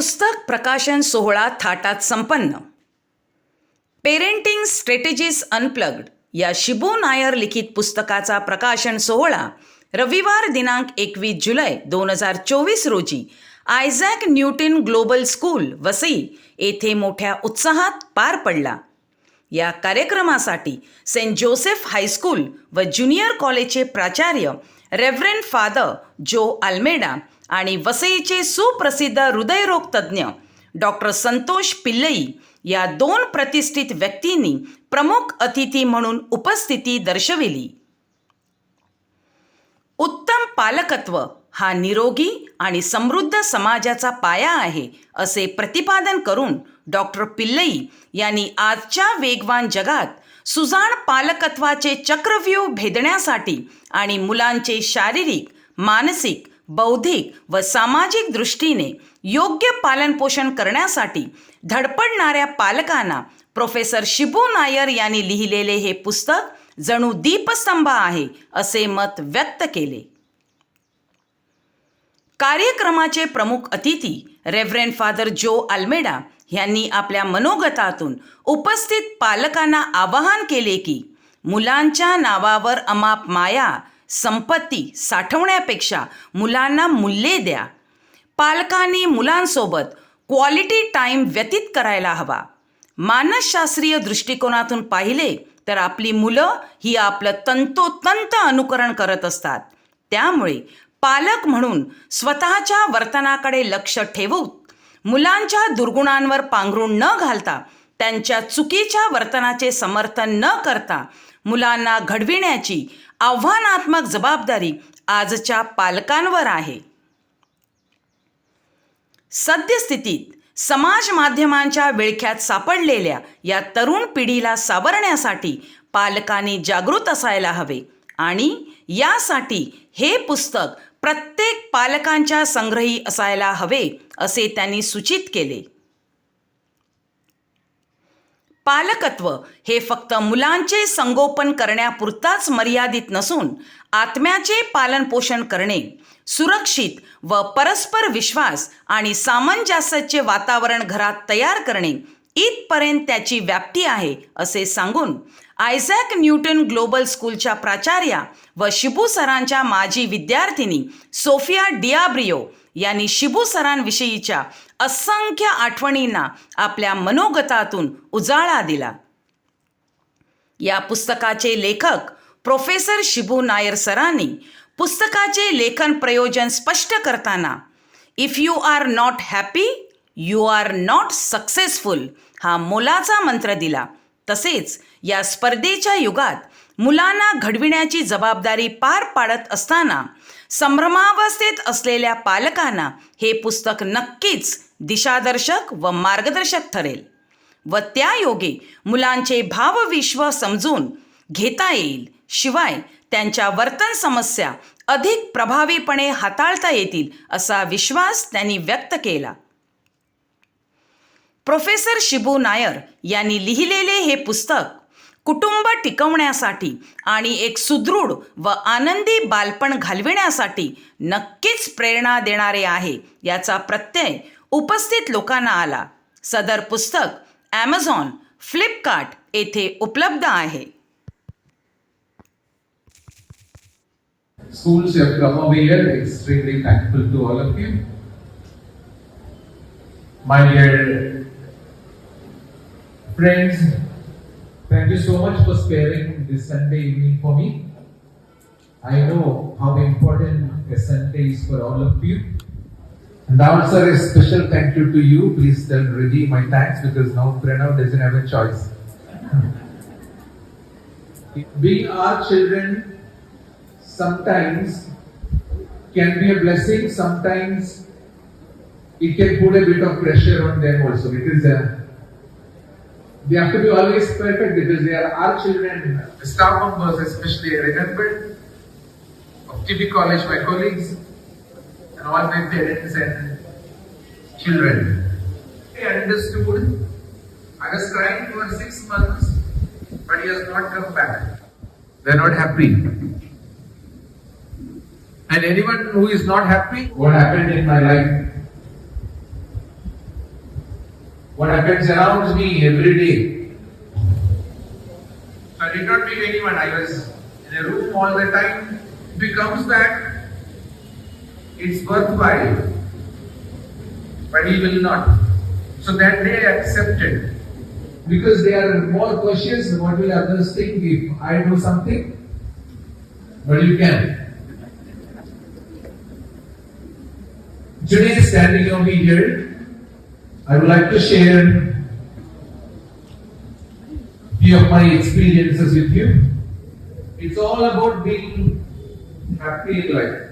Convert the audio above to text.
पुस्तक प्रकाशन सोहळा थाटात संपन्न. पेरेंटिंग स्ट्रॅटेजीज अनप्लग्ड या शिबू नायर लिखित पुस्तकाचा प्रकाशन सोहळा रविवार दिनांक एकवीस जुलै दोन हजार चोवीस रोजी Isaac Newton global school Vasai येथे मोठ्या उत्साहात पार पडला. या कार्यक्रमासाठी सेंट जोसेफ हायस्कूल व ज्युनियर कॉलेजचे प्राचार्य रेव्हरेंड फादर जो आल्मेडा आणि वसईचे सुप्रसिद्ध हृदयरोग तज्ज्ञ डॉक्टर संतोष पिल्लई या दोन प्रतिष्ठित व्यक्तींनी प्रमुख अतिथी म्हणून उपस्थिती दर्शविली. उत्तम पालकत्व हा निरोगी आणि समृद्ध समाजाचा पाया आहे असे प्रतिपादन करून डॉक्टर पिल्लई यांनी आजच्या वेगवान जगात सुजाण पालकत्वाचे चक्रव्यूह भेदण्यासाठी आणि मुलांचे शारीरिक मानसिक बौद्धिक व सामाजिक दृष्टीने योग्य पालनपोषण करण्यासाठी धडपडणाऱ्या पालकांना प्रोफेसर शिबू नायर यांनी लिहिलेले हे पुस्तक जणू दीपस्तंभ आहे असे मत व्यक्त केले. कार्यक्रमाचे प्रमुख अतिथी रेव्हरेंड फादर जो आल्मेडा यांनी आपल्या मनोगतातून उपस्थित पालकांना आवाहन केले की मुलांच्या नावावर अमाप माया संपत्ती साठवण्यापेक्षा मुलांना मूल्ये द्या. पालकांनी मुलांसोबत क्वालिटी टाईम व्यतीत करायला हवा. मानसशास्त्रीय दृष्टिकोनातून पाहिले तर आपली मुलं ही आपलं तंतोतंत अनुकरण करत असतात. त्यामुळे पालक म्हणून स्वतःच्या वर्तनाकडे लक्ष ठेवून मुलांच्या दुर्गुणांवर पांघरून न घालता त्यांच्या चुकीच्या वर्तनाचे समर्थन न करता मुलांना घडविण्याची आव्हानात्मक जबाबदारी आजच्या पालकांवर आहे. सद्यस्थितीत समाज माध्यमांच्या विळख्यात सापडलेल्या या तरुण पिढीला सावरण्यासाठी पालकांनी जागृत असायला हवे आणि यासाठी हे पुस्तक प्रत्येक पालकांच्या संग्रही असायला हवे असे त्यांनी सूचित केले. पालकत्व हे फक्त मुलांचे संगोपन करण्यापुरताच मर्यादित नसून आत्म्याचे पालनपोषण करणे सुरक्षित व परस्पर विश्वास आणि सामंजस्याचे वातावरण घरात तयार करणे इथपर्यंत त्याची व्याप्ती आहे असे सांगून आयझॅक न्यूटन ग्लोबल स्कूलच्या प्राचार्या व शिबू सरांच्या माजी विद्यार्थिनी सोफिया डियाब्रियो यांनी शिबू सरांविषयीच्या असंख्य आठवणींना आपल्या मनोगतातून उजाळा दिला. या पुस्तकाचे लेखक प्रोफेसर शिबू नायर सरांनी पुस्तकाचे लेखन प्रयोजन स्पष्ट करताना if you are not happy you are not successful हा मोलाचा मंत्र दिला. तसेच या स्पर्धेच्या युगात मुलांना घडविण्याची जबाबदारी पार पाडत असताना संभ्रमावस्थेत असलेल्या पालकांना हे पुस्तक नक्कीच दिशादर्शक व मार्गदर्शक ठरेल व त्यायोगे मुलांचे भावविश्व समजून घेता येईल. शिवाय त्यांच्या वर्तन समस्या अधिक प्रभावीपणे हाताळता येतील असा विश्वास त्यांनी व्यक्त केला. प्रोफेसर शिबू नायर यांनी लिहिलेले हे पुस्तक कुटुंब टिकवण्यासाठी आणि एक सुदृढ व आनंदी बालपण घालविण्यासाठी नक्कीच प्रेरणा देणारे आहे याचा प्रत्यय उपस्थित लोकांना आला सदर पुस्तक ॲमेझॉन फ्लिपकार्ट येथे उपलब्ध आहे schools have come over here, extremely thankful to all of you. My dear friends, thank you so much for sparing this Sunday evening for me. I know how important a Sunday is for all of you. And also a special thank you to you. Please tell Reggie my thanks because now Pranav doesn't have a choice. Being our children sometimes can be a blessing, sometimes it can put a bit of pressure on them also because uh, they have to be always perfect because they are our children. The Staff members, especially, I remember of TB College, my colleagues, and all my parents and children. They understood. I was crying for six months, but he has not come back. They are not happy. And anyone who is not happy, what happened in my life? What happens around me every day. I did not meet anyone. I was in a room all the time. Becomes that it's worthwhile, but he will not. So that day I accepted. Because they are more cautious, what will others think if I do something? But you can. Today, standing over here, I would like to share few of my experiences with you. It's all about being happy in life.